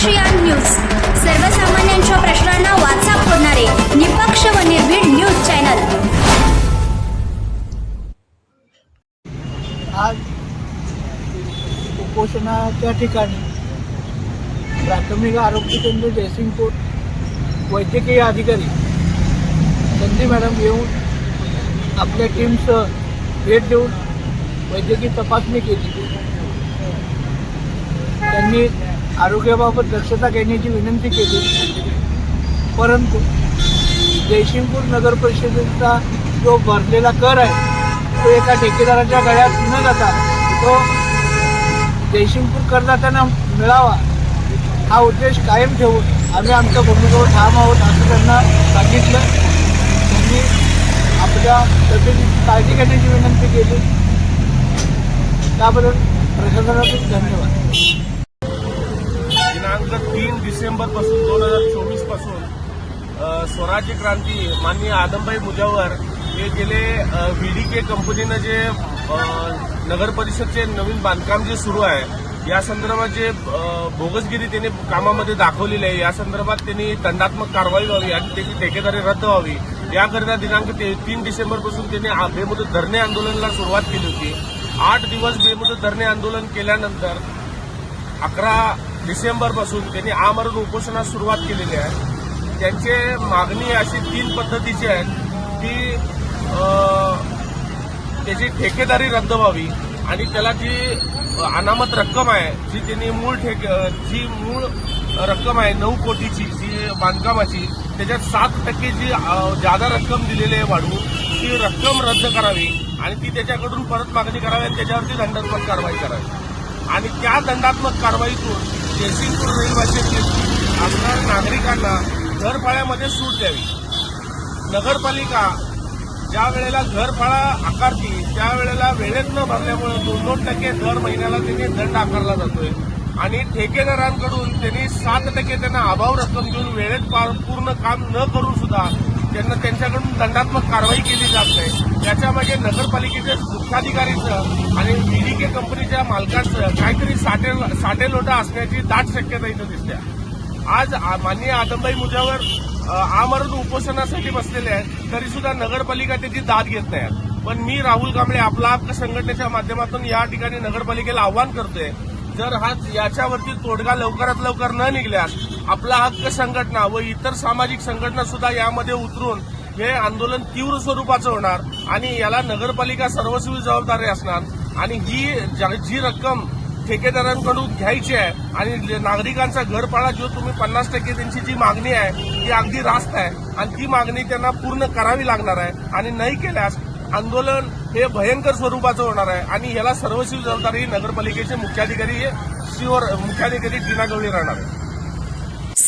ASEAN news. सर्वसामान्यांच्या प्रश्नांना वाचा फोडणारे निपक्ष व निर्भीड न्यूज चॅनल. आज उपोषणाच्या ठिकाणी प्राथमिक आरोग्य केंद्र जयसिंगपूर वैद्यकीय अधिकारी संधी मॅडम येऊन आपल्या टीमचं भेट देऊन वैद्यकीय तपासणी केली. त्यांनी आरोग्याबाबत दक्षता घेण्याची विनंती केली. परंतु जयसिंगपूर नगर परिषदेचा जो भरलेला कर आहे तो एका ठेकेदाराच्या गळ्यात न जाता तो जयसिंगपूर करदात्यांना मिळावा हा उद्देश कायम ठेवून आम्ही आमच्या भूमिकेवर ठाम आहोत असं त्यांना सांगितलं. त्यांनी आपल्या तब्येतीची काळजी घेण्याची विनंती केली. त्याबद्दल प्रशासनातून धन्यवाद. दिनांक तीन डिसेंबरपासून दोन हजार चोवीसपासून स्वराज्य क्रांती माननीय आदमभाई मुजावर हे गेले व्हीडीके कंपनीनं जे नगर परिषदचे नवीन बांधकाम जे सुरू आहे या संदर्भात जे भोगसगिरी बोगसगिरी त्यांनी कामामध्ये दाखवलेली आहे या संदर्भात त्यांनी दंडात्मक कारवाई व्हावी आणि त्याची ठेकेदारी रद्द व्हावी याकरिता दिनांक ते- तीन डिसेंबरपासून त्यांनी बेमुदत धरणे आंदोलनाला सुरुवात केली होती. आठ दिवस बेमुदत धरणे आंदोलन केल्यानंतर अकरा डिसेंबरपासून त्यांनी आमरण उपोषणास सुरुवात केलेली आहे. त्यांचे मागणी अशी तीन पद्धतीची आहे की त्याची ठेकेदारी रद्द व्हावी आणि त्याला जी अनामत रक्कम आहे जी त्यांनी मूळ ठेके जी मूळ रक्कम आहे नऊ कोटीची जी बांधकामाची त्याच्यात सात टक्के जी जादा रक्कम दिलेली आहे वाढवून ती रक्कम रद्द करावी आणि ती त्याच्याकडून परत मागणी करावी आणि त्याच्यावरती दंडात्मक कारवाई करावी. आणि त्या दंडात्मक कारवाईतून जयसिंगपूर रहिवासी असणाऱ्या नागरिकांना घरफाळ्यामध्ये सूट द्यावी. नगरपालिका ज्या वेळेला घरफाळा आकारती त्यावेळेला वेळेत न भरल्यामुळे दोन दोन टक्के दर महिन्याला त्यांनी दंड आकारला जातोय. आणि ठेकेदारांकडून त्यांनी सात टक्के त्यांना अभाव रक्कम देऊन वेळेत पूर्ण काम न करून सुद्धा त्यांना त्यांच्याकडून दंडात्मक कारवाई केली जात नाही त्याच्यामागे नगरपालिकेच्या मुख्याधिकारीचं आणि व्हीडीके कंपनीच्या मालकाचं काहीतरी साठे साठेलोटा असण्याची दाट शक्यता इथं दिसते आज माननीय आदमबाई मुजावर आमरण उपोषणासाठी बसलेले आहेत तरी सुद्धा नगरपालिका त्याची दाद घेत नाही पण मी राहुल कांबळे आपला हक्क संघटनेच्या माध्यमातून या ठिकाणी नगरपालिकेला आव्हान करतोय जर हा याच्यावरती तोडगा लवकरात लवकर न निघल्यास आपला हक्क संघटना व इतर सामाजिक संघटना सुद्धा यामध्ये उतरून हे आंदोलन तीव्र स्वरूपाचं होणार आणि याला नगरपालिका सर्वस्वी जबाबदारी असणार. आणि ही ज्या- जी रक्कम ठेकेदारांकडून घ्यायची आहे आणि नागरिकांचा घरपाळा जो तुम्ही पन्नास टक्के त्यांची जी मागणी आहे ती अगदी रास्त आहे. आणि ती मागणी त्यांना पूर्ण करावी लागणार आहे. आणि नाही केल्यास आंदोलन हे भयंकर स्वरूपाचं होणार आहे. आणि याला सर्वस्वी जबाबदारी नगरपालिकेचे मुख्याधिकारी हे मुख्याधिकारी टीना गवळी राहणार आहे